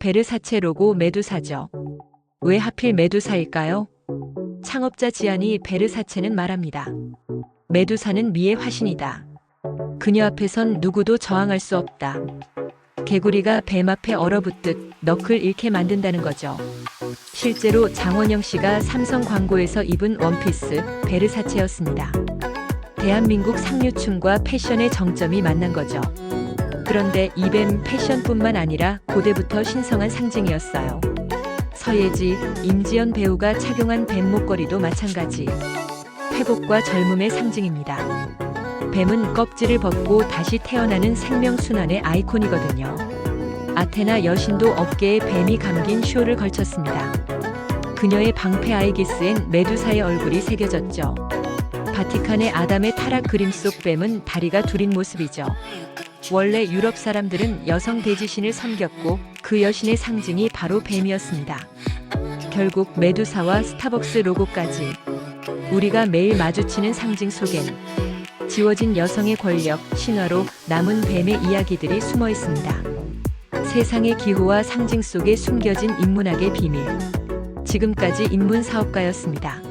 베르사체 로고 메두사죠. 왜 하필 메두사일까요? 창업자 지안이 베르사체는 말합니다. 메두사는 미의 화신이다. 그녀 앞에선 누구도 저항할 수 없다. 개구리가 뱀 앞에 얼어붙듯 너클 잃게 만든다는 거죠. 실제로 장원영 씨가 삼성 광고에서 입은 원피스 베르사체였습니다. 대한민국 상류층과 패션의 정점이 만난 거죠. 그런데 이뱀 패션뿐만 아니라 고대부터 신성한 상징이었어요. 서예지, 임지연 배우가 착용한 뱀 목걸이도 마찬가지. 회복과 젊음의 상징입니다. 뱀은 껍질을 벗고 다시 태어나는 생명순환의 아이콘이거든요. 아테나 여신도 어깨에 뱀이 감긴 쇼를 걸쳤습니다. 그녀의 방패 아이기스엔 메두사의 얼굴이 새겨졌죠. 바티칸의 아담의 타락 그림 속 뱀은 다리가 둘인 모습이죠. 원래 유럽 사람들은 여성 대지신을 섬겼고 그 여신의 상징이 바로 뱀이었습니다. 결국 메두사와 스타벅스 로고까지 우리가 매일 마주치는 상징 속엔 지워진 여성의 권력, 신화로 남은 뱀의 이야기들이 숨어 있습니다. 세상의 기호와 상징 속에 숨겨진 인문학의 비밀. 지금까지 인문 사업가였습니다.